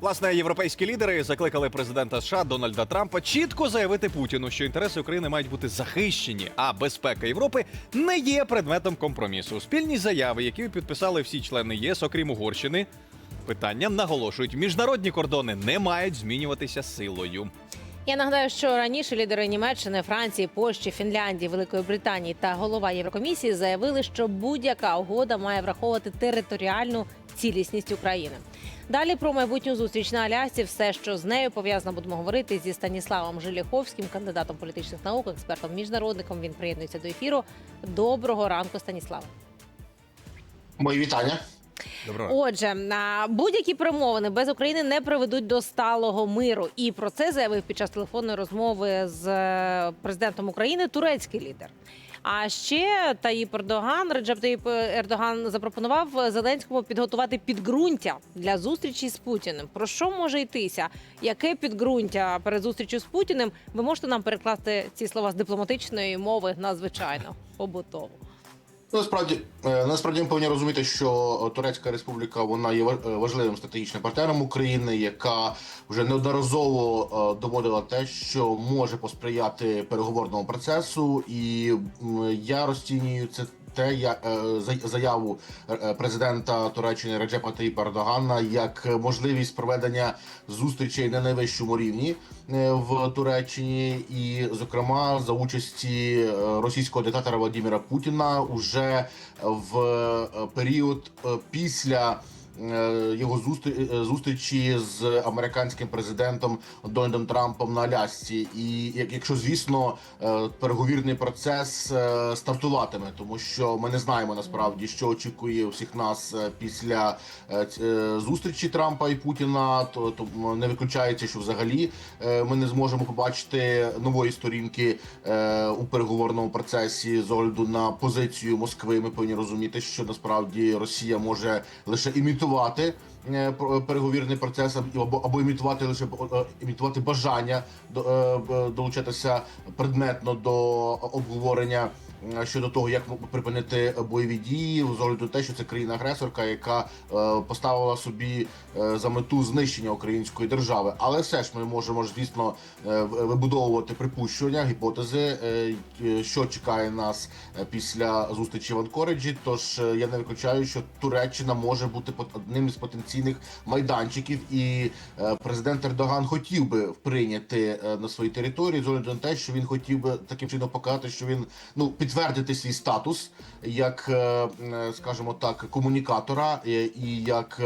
Власне, європейські лідери закликали президента США Дональда Трампа чітко заявити Путіну, що інтереси України мають бути захищені, а безпека Європи не є предметом компромісу. Спільні заяви, які підписали всі члени ЄС, окрім Угорщини. Питання наголошують, міжнародні кордони не мають змінюватися силою. Я нагадаю, що раніше лідери Німеччини, Франції, Польщі, Фінляндії, Великої Британії та голова Єврокомісії заявили, що будь-яка угода має враховувати територіальну цілісність України. Далі про майбутню зустріч на Алясці. Все, що з нею пов'язано, будемо говорити зі Станіславом Жиляховським, кандидатом політичних наук, експертом міжнародником. Він приєднується до ефіру. Доброго ранку, Станіслава. Мої вітання. Доброго. Отже, будь-які перемовини без України не приведуть до сталого миру. І про це заявив під час телефонної розмови з е, президентом України турецький лідер. А ще Таїп Ердоган, Реджеп Таїп Ердоган запропонував Зеленському підготувати підґрунтя для зустрічі з Путіним. Про що може йтися? Яке підґрунтя перед зустрічю з Путіним? Ви можете нам перекласти ці слова з дипломатичної мови на звичайно побутову. Ну, Насправді, е, насправді ми повинні розуміти, що Турецька Республіка вона є е, важливим стратегічним партнером України, яка вже неодноразово е, доводила те, що може посприяти переговорному процесу, і я розцінюю це. Те я е, заяву е, президента Туреччини Реджепа Таїпа Ердогана як можливість проведення зустрічей на найвищому рівні е, в Туреччині, і зокрема за участі російського диктатора Владимира Путіна уже в період після. Е, Його е, зустрічі з американським президентом Дональдом Трампом на Алясці, і як- якщо звісно е, переговірний процес стартуватиме, тому що ми не знаємо насправді, що очікує всіх нас після зустрічі Трампа і Путіна, то, то не виключається, що взагалі ми не зможемо побачити нової сторінки у переговорному процесі з огляду на позицію Москви. Ми повинні розуміти, що насправді Росія може лише імітувати. Е, про- Переговірний процес або або імітувати лише е, імітувати бажання е, долучатися предметно до обговорення. е, щодо того, як припинити бойові дії, з огляду те, що це країна-агресорка, яка е, поставила собі е, за мету знищення української держави. Але все ж ми можемо звісно е, вибудовувати припущення, гіпотези, е, що чекає нас е, після зустрічі в Анкориджі. Тож е, я не виключаю, що Туреччина може бути одним із потенційних майданчиків, і е, президент Ердоган хотів би прийняти е, на своїй території з огляду на те, що він хотів би таким чином показати, що він ну підтвердити свій статус як, е, е, скажімо так, комунікатора е, і як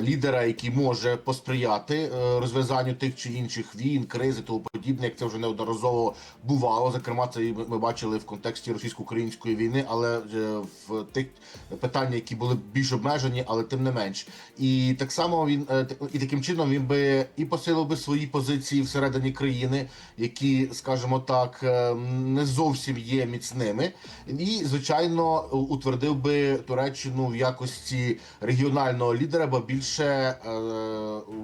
лідера, який може посприяти розв'язанню тих чи інших війн, кризи, тому подібне, як це вже неодноразово бувало. Зокрема, це ми- бачили в контексті російсько-української війни, але в тих питаннях, які були більш обмежені, але тим не менш. І так само він і таким чином він би і посилив би свої позиції всередині країни, які, скажімо так, не зовсім є міцними, і звичайно утвердив би Туреччину в якості регіонального лідера, бо більше е,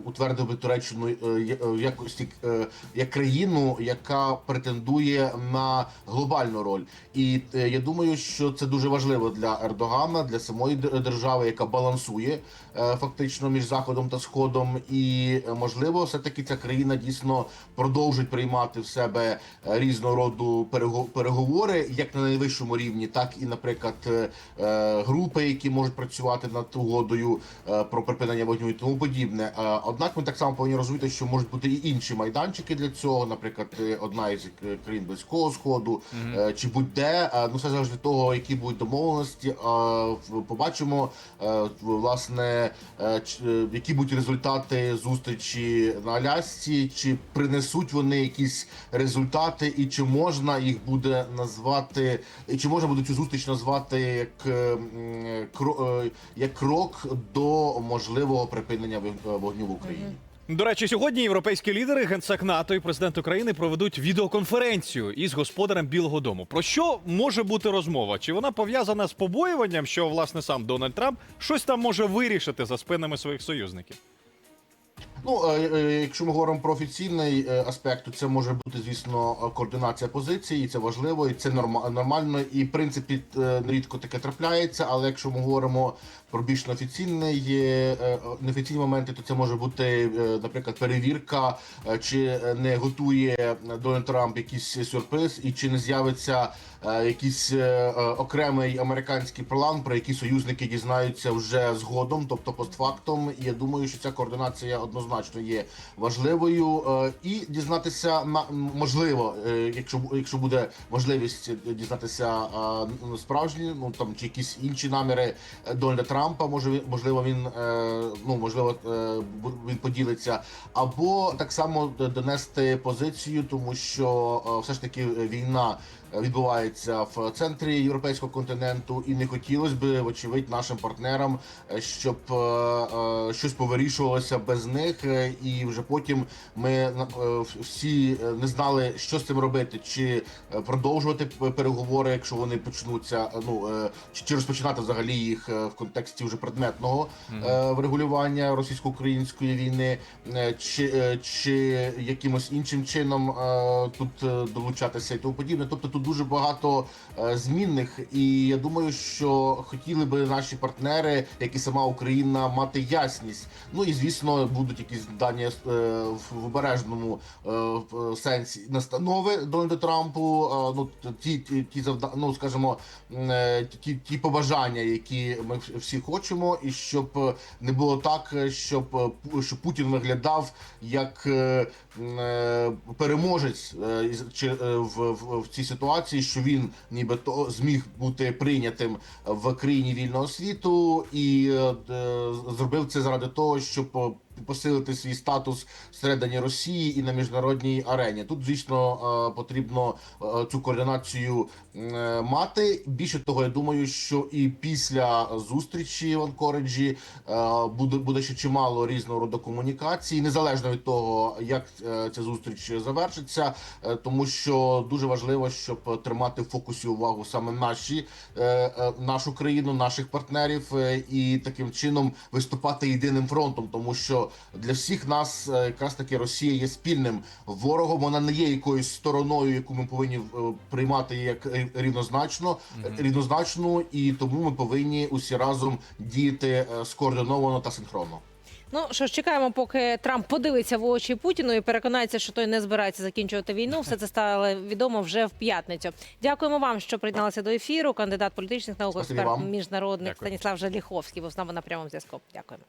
утвердив би Туреччину е, в якості е, як країну, яка претендує на глобальну роль. І е, я думаю, що це дуже важливо для Ердогана, для самої держави, яка балансує е, фактично між заходом та сходом. І е, можливо, все таки ця країна дійсно продовжить приймати в себе е, різного роду перего- переговори, як на найвищому рівні, так і, наприклад, е, е, групи, які можуть працювати над угодою е, про припинення вогню і тому подібне. Однак ми так само повинні розуміти, що можуть бути і інші майданчики для цього, наприклад, одна із країн близького сходу, е, чи будь-де. Ну все залежить від того, які будуть домовленості. Побачимо власне, які будуть результати зустрічі на Алясці, чи принесуть вони якісь результати, і чи можна їх буде назвати, і чи можна буде цю зустріч назвати як, е, м, кро- е, як крок до можливого припинення вог- вогню в Україні. До речі, сьогодні європейські лідери, генсек НАТО і президент України проведуть відеоконференцію із господарем Білого Дому. Про що може бути розмова? Чи вона пов'язана з побоюванням, що власне сам Дональд Трамп щось там може вирішити за спинами своїх союзників? Ну, е, е, якщо ми говоримо про офіційний е, аспект, то це може бути, звісно, координація позицій, і це важливо, і це нормально. І в принципі нерідко таке трапляється. Але якщо ми говоримо про більш неофіційний е, неофіційні моменти, то це може бути, наприклад, перевірка, чи не готує Дональд Трамп якийсь сюрприз, і чи не з'явиться якийсь окремий американський план, про який союзники дізнаються вже згодом, тобто постфактом. І я думаю, що ця координація однозначно є важливою. Е, І дізнатися на можливо, е, якщо якщо буде можливість дізнатися е, ну, справжні, ну там чи якісь інші наміри Дональда Трампа, може він можливо він ну можливо він поділиться, або так само донести позицію, тому що все ж таки війна відбувається в центрі європейського континенту, і не хотілося б, вочевидь, нашим партнерам, щоб щось повирішувалося без них, е, і вже потім ми е, всі е, не знали, що з цим робити, чи продовжувати переговори, якщо вони почнуться, ну чи, чи розпочинати взагалі їх в контексті вже предметного врегулювання російсько-української війни, чи, чи якимось іншим чином тут долучатися і тому подібне. Тобто тут дуже багато змінних, і я думаю, що хотіли би наші партнери, як і сама Україна, мати ясність. Ну і звісно, будуть якісь дані е, в обережному е, сенсі настанови Дональду Трампу. е, Ну ті, ті, завда... ну скажімо, е, ті, ті побажання, які ми всі хочемо, і щоб е, не було так, е, щоб е, щоб Путін виглядав як е, е, переможець е, чи, е, в, в, в цій ситуації, що він нібито зміг бути прийнятим в країні вільного світу і е, зробив це заради того, щоб е, посилити свій статус всередині Росії і на міжнародній арені. Тут, звісно, е, потрібно е, цю координацію е, мати. Більше того, я думаю, що і після зустрічі в Анкориджі буде буде ще чимало різного роду комунікацій, незалежно від того, як ця зустріч завершиться, тому що дуже важливо, щоб тримати в фокусі увагу саме наші нашу країну, наших партнерів, і таким чином виступати єдиним фронтом, тому що для всіх нас е, якраз таки Росія є спільним ворогом. Вона не є якоюсь стороною, яку ми повинні е, приймати як рі- рівнозначно, рівнозначну, і тому ми повинні усі разом діяти е, скоординовано та синхронно. Ну що ж, чекаємо, поки Трамп подивиться в очі Путіну і переконається, що той не збирається закінчувати війну. Все це стало відомо вже в п'ятницю. Дякуємо вам, що приєдналися до ефіру. Кандидат політичних наук, експерт міжнародних Дякую. Станіслав Жаліховський був з нами на прямому зв'язку. Дякуємо.